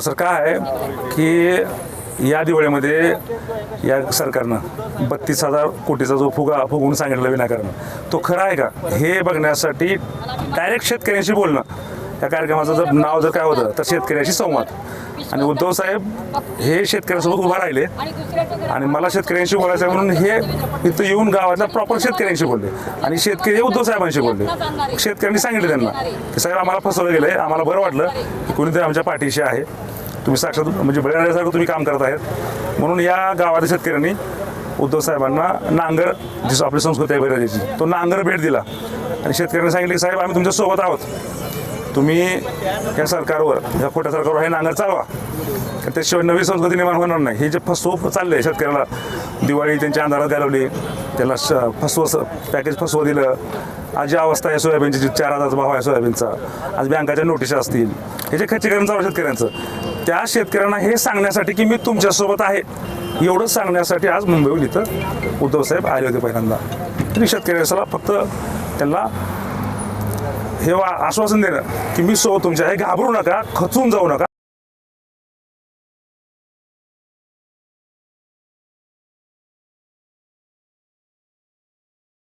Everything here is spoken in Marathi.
सर काय आहे की या दिवाळीमध्ये या सरकारनं बत्तीस हजार कोटीचा जो फुगा फुगून सांगितला विनाकारण तो खरा आहे का? हे बघण्यासाठी डायरेक्ट शेतकऱ्यांशी बोलणं. या कार्यक्रमाचं जर नाव जर काय होतं तर शेतकऱ्याशी संवाद. आणि उद्धव साहेब हे शेतकऱ्यांसोबत उभा राहिले. आणि मला शेतकऱ्यांशी बोलायचं आहे म्हणून हे इथं येऊन गावातल्या प्रॉपर शेतकऱ्यांशी बोलले. आणि शेतकरी हे उद्धव साहेबांशी बोलले. शेतकऱ्यांनी सांगितलं त्यांना की साहेब आम्हाला फसवलं गेलंय. आम्हाला बरं वाटलं की कोणीतरी आमच्या पाठीशी आहे. तुम्ही साक्षात म्हणजे बळीराजासारखं तुम्ही काम करत आहेत. म्हणून या गावातील शेतकऱ्यांनी उद्धव साहेबांना नांगर जसं आपली संस्कृती आहे बळीराजाची तो नांगर भेट दिला. आणि शेतकऱ्यांनी सांगितले की साहेब आम्ही तुमच्यासोबत आहोत. तुम्ही या सरकारवर या खोट्या सरकारवर हे नांगर चालवा. त्याशिवाय नवी संस्कृती निर्माण होणार नाही. हे जे फसवू चालले शेतकऱ्याला दिवाळी त्यांच्या अंधारात घालवली त्याला श फसवं पॅकेज फसवं दिलं. आज जी अवस्था आहे सोयाबीनची जी चार हजारचा भाव आहे सोयाबीनचा आज बँकाच्या नोटिसा असतील. हे जे खच्चीकरण चालू शेतकऱ्यांचं त्या शेतकऱ्यांना हे सांगण्यासाठी की मी तुमच्यासोबत आहे. एवढंच सांगण्यासाठी आज मुंबईहून इथं उद्धव साहेब आले होते पहिल्यांदा. तरी शेतकऱ्याला फक्त त्यांना हे वा- आश्वासन देणं की मी सो तुमच्या हे घाबरू नका खचून जाऊ नका.